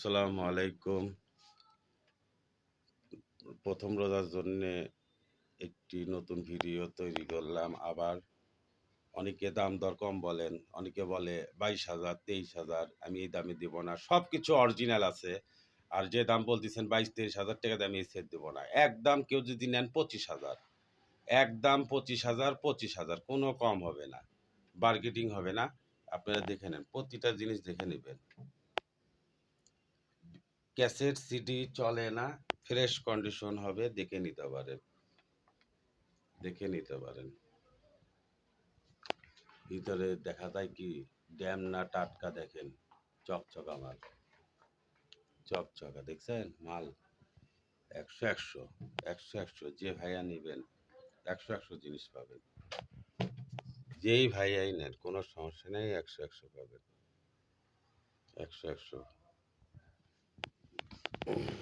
আসসালামু আলাইকুম। প্রথম রোজার জন্য একটি নতুন ভিডিও তৈরি করলাম। আবার অনেকে দাম দর কম বলেন, অনেকে বলে বাইশ হাজার, তেইশ হাজার, আমি এই দামে দেবো না। সব কিছু অরিজিনাল আছে। আর যে দাম বলতেছেন বাইশ, তেইশ হাজার টাকা দামে সেট দেবো না। একদম কেউ যদি নেন পঁচিশ হাজার। একদম পঁচিশ হাজার পঁচিশ হাজার, কোনো কম হবে না। বার্গেটিং হবে না। আপনারা দেখে নেন, প্রতিটা জিনিস দেখে নেবেন। ক্যাসেট সিডি চলে না, ফ্রেশ কন্ডিশন হবে, দেখে নিতে পারেন। দেখে নিতে পারেন। ভিতরে দেখা যায় কি, ড্যাম না টাটকা দেখেন, চকচকা মাল চকচকা, দেখছেন? মাল একশো একশো একশো একশো, যে ভাইয়া নেবেন, একশো একশো জিনিস পাবেন। যেই ভাইয়াই নেন, কোনো সমস্যা নেই, একশো একশো পাবেন। একশো একশো। Oh.